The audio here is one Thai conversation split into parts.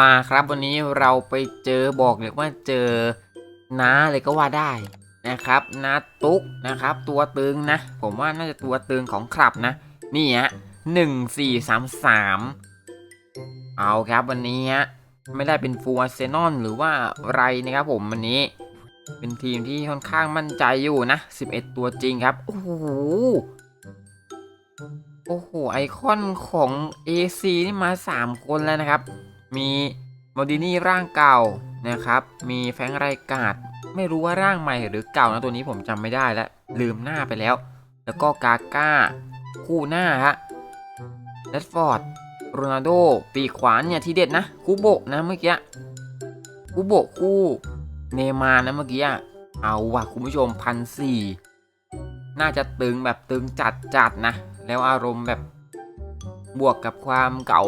มาครับวันนี้เราไปเจอบอกเลยว่าเจอน้าเลยก็ว่าได้นะครับน้าตุ๊กนะครับ ตัวตึงนะ ผมว่าน่าจะตัวตึงของคลับนะ นี่ฮะหนึ่งสี่สามสามเอาครับวันนี้ฮะไม่ได้เป็นฟูอาเซนอลหรือว่าไรนะครับผมวันนี้ เป็นทีมที่ค่อนข้างมั่นใจอยู่นะ 11 ตัวจริงครับ โอ้โหโอ้โห ไอคอนของ AC นี่มา 3 คนแล้วนะครับ มีมอดินี่ร่างเก่านะครับ มีแฟงไรกาดไม่รู้ว่าร่างใหม่หรือเก่านะตัวนี้ผมจำไม่ได้แล้วลืมหน้าไปแล้ว แล้วก็กาก้าคู่หน้าฮะเลดฟอร์ดโรนัลโดปีขวานเนี่ยทีเด็ดนะคูโบะนะเมื่อกี้คูโบะคู่เนมานะเมื่อกี้เอาว่ะคุณผู้ชมพันสี่น่าจะตึงแบบตึงจัดจัดนะ แล้วอารมณ์แบบ บวกกับความเก่า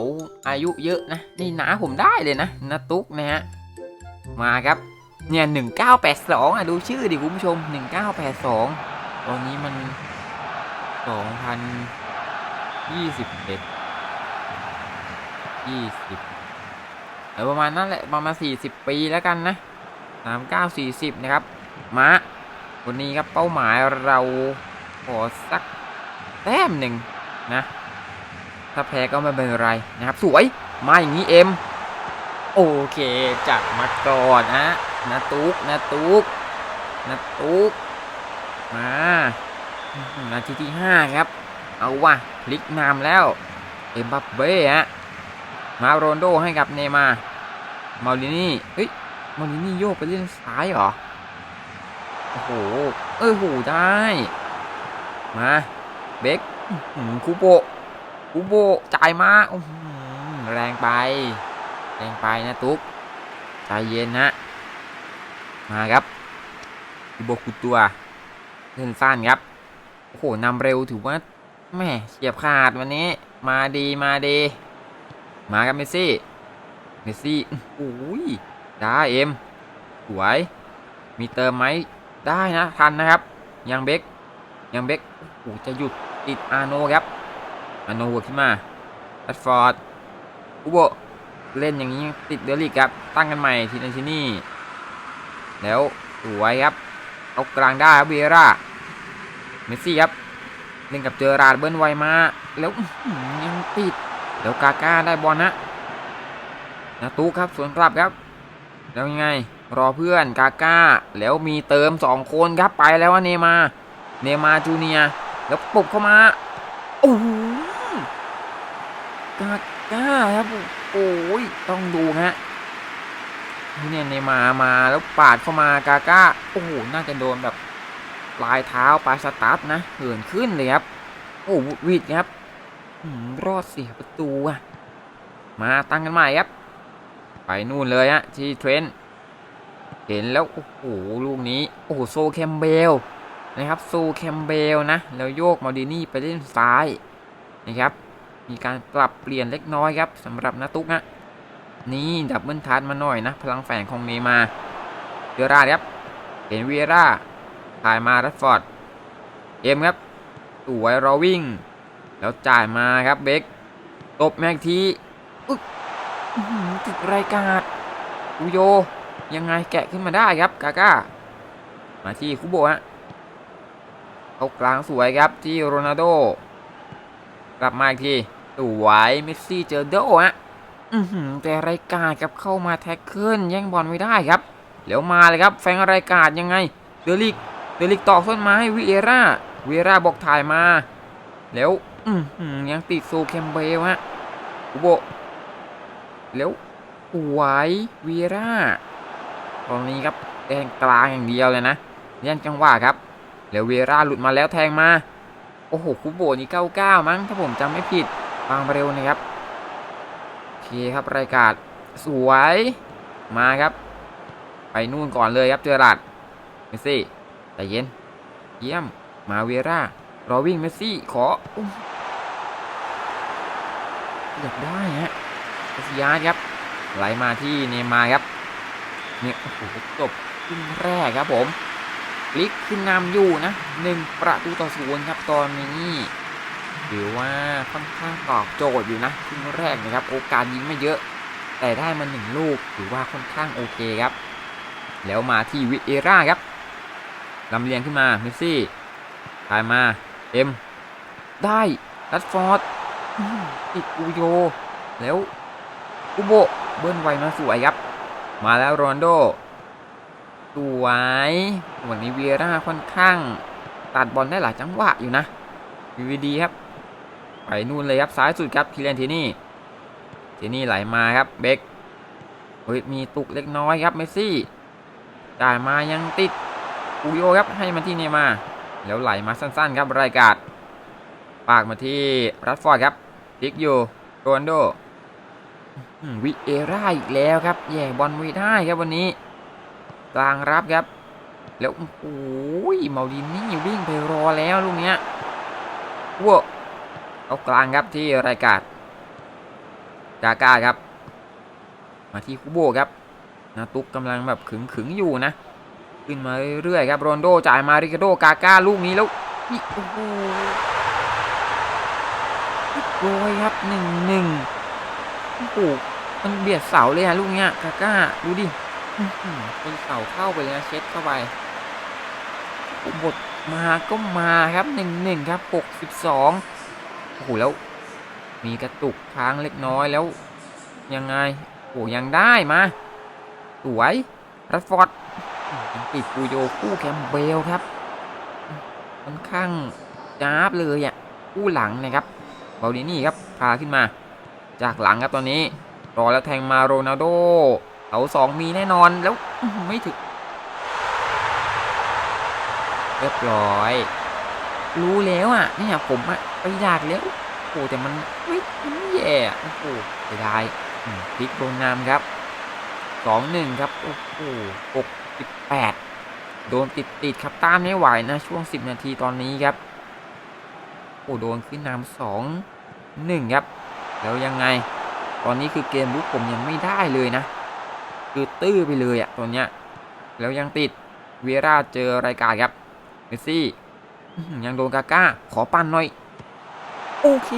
อายุเยอะนะ นี่หนาผมได้เลยนะนาตุ๊กนะฮะ มาครับ เนี่ยหนึ่งเก้าแปดสองอะดูชื่อดิคุณผู้ชมหนึ่งเก้าแปดสองตอนนี้มันสองพันยี่สิบเอ็ดยี่สิบเออประมาณนั้นแหละประมาณสี่สิบปีแล้วกันนะสามเก้าสี่สิบนะครับ มาวันนี้ครับเป้าหมายเราขอสักแต้มหนึ่งนะ ถ้าแพ้ก็ไม่เป็นไรนะครับ สวยมาอย่างนี้เอ็มโอเคจัดมาก่อนนะนะตุ๊กนะตุ๊กนะตุ๊กมานาทีที่ห้าครับ เอาว่ะพลิกนำแล้ว เอ็มบัปเบ้ฮะมาโรนโดให้กับเนมามาลินี่เฮ้ยมาลินี่โยกไปเล่นซ้ายเหรอโอ้โหเออโหได้ มาเบคคูโบะคูโบจ่ายมาแรงไป แรงไปนะตุ๊กใจเย็นนะ มาครับคูโบะคูตัวเล่นสั้นครับ โอ้โหนำเร็วถือว่าแม่เฉียบขาดวันนี้ มาดีมาดีมาครับเมสซี่ เมสซี่โอ้ยได้เอ็ม สวย มีเติมไหม ได้นะ ทันนะครับ ยังเบกยังเบกโอ้จะหยุดติดอาโนครับ อาโนหัวขึ้นมาแรดฟอร์ดอุโบเล่นอย่างนี้ติดเดลิกครับ ตั้งกันใหม่ทีนั้นทีนี่ แล้วสวยครับ เอากลางได้ครับเวร่า เมสซี่ครับ เล่นกับเจอราดเบิ้ลไวมา แล้วยังติดเดี๋ยวกาก้าได้บอลนะนาตูครับสวนกลับครับ แล้วยังไง รอเพื่อนกาก้า แล้วมีเติมสองคนครับไปแล้วว่าเนมา เนมาจูเนีย แล้วปลุกเข้ามา โอ้ กาก้าครับโอ้ยต้องดูฮะนี่เนี่ยเนมามาแล้วปาดเข้ามากาก้าโอ้โหน่าจะโดนแบบปลายเท้าปลายสตาร์ทนะเหินขึ้นเลยครับโอ้โหวิดครับอืมรอดเสียประตูอะมาตั้งกันใหม่ครับ ไปนู่นเลยฮะที่เทรนเห็นแล้วโอ้โหลูกนี้โอ้โหโซแคมเบลนะครับโซแคมเบลนะแล้วโยกมาดินี่ไปเล่นซ้ายนะครับ มีการปรับเปลี่ยนเล็กน้อยครับสำหรับนาตุกนะนี่ดับเบิลทัชมาหน่อยนะ พลังแฝงของเนมาร์เดอราครับเห็นเวียร่าถ่ายมารัดฟอร์ดเอ็มครับสวยรอวิ่ง แล้วจ่ายมาครับเบคตบแม็กทีอึ๊กติดรายการอุโย ยังไงแกะขึ้นมาได้ครับกาก้ามาที่คุโบฮะเขากลางสวยครับที่โรนัลโด กลับมาอีกที สวยเมสซี่เจอโดฮะอือหือแต่รายการครับเข้ามาแท็กเกิลแย่งบอลไม่ได้ครับเดี๋ยวมาเลยครับแฟงรายการยังไงเดลิกเดลิกตอกต้นไม้วิเอร่าวิเอร่าบอกถ่ายมา แล้วอือหือยังติดโซแคมเบลฮะอุโบแล้วสวยวีร่าตอนนี้ครับแดงกลางอย่างเดียวเลยนะยันจังหวะครับแล้ววีร่าหลุดมาแล้วแทงมา โอ้โหคุโบนี่99มั้งถ้าผมจำไม่ผิด ฟังเร็วนะครับโอเคครับรายการสวยมาครับ ไปนู่นก่อนเลยครับเจอรัดเมสซี่ใจเย็น เยี่ยมมาเวร่ารอวิ่งเมสซี่ขออยากได้ฮะเอสยาครับ ไหลมาที่เนย์มาครับเนี่ยโอ้โหจบขึ้นแรกครับผมลิกขึ้นนำอยู่นะหนึ่งประตูต่อศูนย์ครับตอนนี้ ถือว่าค่อนข้างตอบโจทย์อยู่นะขึ้นแรกนะครับ โอกาสยิงไม่เยอะ แต่ได้มาหนึ่งลูกถือว่าค่อนข้างโอเคครับ แล้วมาที่วิเอร่าครับลำเลียงขึ้นมาเมสซี่ถ่ายมาเอ็มได้รัดฟอร์ดอื้อติดอูโย แล้วอุโบเบิ้ลไวมาสวยครับ มาแล้วโรนโดสวยวันนี้เวียร่าค่อนข้างตัดบอลได้หลายจังหวะอยู่นะวีวีดีครับ ไปนู่นเลยครับซ้ายสุดครับคิเลนทีนี่ทีนี่ไหลมาครับเบกเฮ้ยมีตุกเล็กน้อยครับเมสซี่จ่ายมายังติดปูโยครับให้มาที่เนย์มาแล้วไหลมาสั้น ๆ ครับรายการปากมาที่รัดฟอร์ดครับดิกอยู่โรนโดวิเอร่าอีกแล้วครับแย่บอลไม่ได้ครับวันนี้กลางรับครับ แล้วโอ้โหมาดินนี่วิ่งไปรอแล้วลูกเนี้ยว้า เอากลางครับที่รายการกาก้าครับ มาที่คุโบครับนาตุกกำลังแบบขึงขึงๆอยู่นะขึ้นมาเรื่อยๆครับโรนโดจ่ายมาริกาโดกาก้าลูกนี้แล้วนี่โอ้โหโรยครับหนึ่งหนึ่งโอ้โหมันเบียดเสาเลยอะลูกเนี้ยกาก้าดูดิเป็นเสาเข้าไปเลยนะเช็ดเข้าไปบทมาก็มาครับหนึ่งหนึ่งครับหกสิบสอง โอ้โหแล้ว มีกระตุกค้างเล็กน้อยแล้ว ยังไงโอ้ยังได้มาสวยรัดฟอร์ดติดปูโยคู่แคมเบลครับค่อนข้างจ้าบเลยอะคู่หลังนะครับเบาดินี่ครับพาขึ้นมา จากหลังครับตอนนี้ รอแล้วแทงมาโรนัลโดเสาสองมีแน่นอนแล้วไม่ถึงเรียบร้อย รู้แล้วอะเนี่ยผมอะ ไปอยากแล้วโอ้แต่มันเฮ้ยมันแย่อะโอ้โหเสียดายพลิกโดนนำครับสองหนึ่งครับโอ้โหหกสิบแปดโดนติดติดครับตามไม่ไหวนะช่วงสิบนาทีตอนนี้ครับโอ้โดนขึ้นนำสองหนึ่งครับ แล้วยังไง ตอนนี้คือเกมลุกผมยังไม่ได้เลยนะ คือตื้อไปเลยอะตัวเนี้ยแล้วยังติดเวียร่าเจอรายการครับเมซี่ยังโดนกาก้าขอปั่นหน่อย โอเค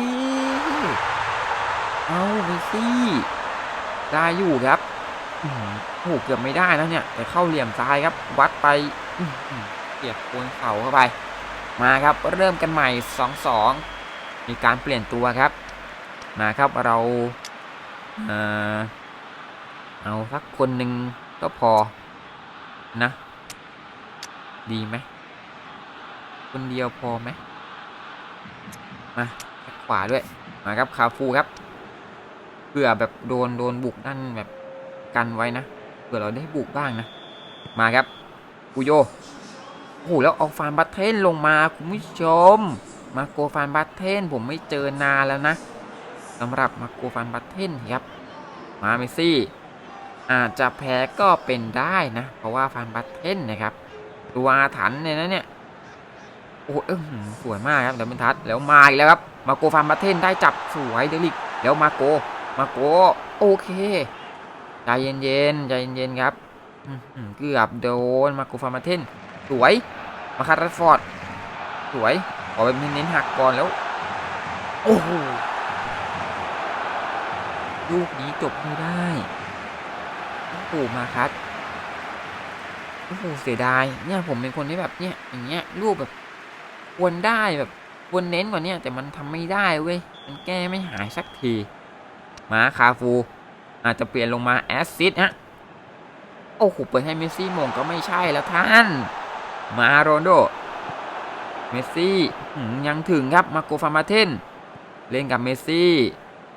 เอาเมซี่ ได้อยู่ครับโอ้โหเกือบไม่ได้แล้วเนี่ย แต่เข้าเหลี่ยมซ้ายครับ วัดไปเกียบโคนเข่าเข้าไป มาครับ เริ่มกันใหม่2-2มีการเปลี่ยนตัวครับ มาครับเราเอาสักคนหนึ่งก็พอนะ ดีไหมคนเดียวพอไหมมา ขวาด้วยมาครับคาฟูครับเผื่อแบบโดนโดนบุกนั่นแบบกันไว้นะเผื่อเราได้บุกบ้างนะ มาครับปูโยโอ้โหแล้วเอาฟานบัตเทนลงมาคุณผู้ชม มาโกฟานบัตเทนผมไม่เจอนานแล้วนะสำหรับมาโกฟานบัตเทนครับ มาเมซี่ อาจจะแพ้ก็เป็นได้นะ เพราะว่าฟันบัตเทนนะครับตัวอาถรรพ์เนี่ยนะเนี่ยโอ้โหเออหือสวยมากครับเดี๋ยวมันทัดแล้วมาอีกแล้วครับ มาโกฟันบัตเทนได้จับสวยเดลิกแล้วมาโกมาโกโอเคใจเย็นๆใจเย็นๆครับเกือบโดนมาโกฟันบัตเทนสวยมาคัตรัดฟอร์ดสวยขอแบบเน้นหักก่อนแล้ว โอ้โหลูกนี้จบไม่ได้โอ้โหมาคัดโอ้โหเสียดายเนี่ยผมเป็นคนที่แบบเนี่ยอย่างเงี้ยรูปแบบควรได้แบบ ควรเน้นกว่านี้แต่มันทำไม่ได้เว้ย มันแก้ไม่หายสักทีมาคาฟู อาจจะเปลี่ยนลงมาแอสซิดฮะ โอ้โหเปิดให้เมสซี่มงก็ไม่ใช่แล้วท่าน มาโรนโด เมสซี่ยังถึงครับมาโกฟาร์มาเทน เล่นกับเมสซี่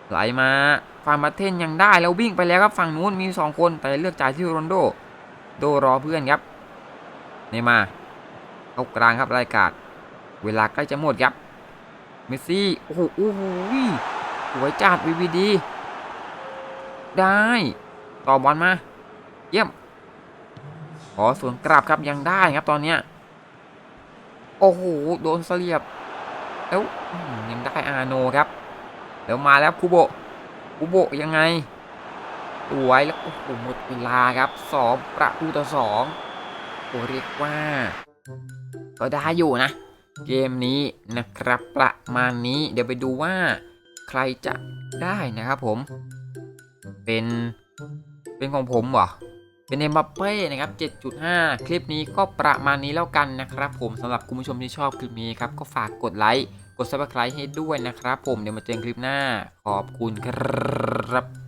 ไหลมาฟาร์มาเทนยังได้แล้ววิ่งไปแล้วครับฝั่งนู้นมี 2 คนแต่เลือกจ่ายที่โรนโด โดรอเพื่อนครับเนย์มาเข้ากลางครับรายการเวลาใกล้จะหมดครับ เมสซี่ โอ้โหโอ้โหสวยจัดวีวีดี ได้ ต่อบอลมา เยี่ยม ขอสวนกลับครับยังได้ครับตอนเนี้ย โอ้โห โดนเสียบ แล้วอื้อหือยังได้อาโนครับ แล้วมาแล้วคูโบคูโบยังไงสวยแล้วโอ้โหหมดเวลาครับสองประตูต่อสองโอ้เรียกว่า ก็ได้อยู่นะ เกมนี้นะครับประมาณนี้เดี๋ยวไปดูว่าใครจะได้นะครับผม เป็นเป็นของผมเหรอเป็นเอ็มบัปเป้นะครับ 7.5 คลิปนี้ก็ประมาณนี้แล้วกันนะครับ ผมสำหรับคุณผู้ชมที่ชอบคลิปนี้ครับก็ฝากกดไลค์กด subscribe ให้ด้วยนะครับ ผมเดี๋ยวมาเจอกันคลิปหน้าขอบคุณครับ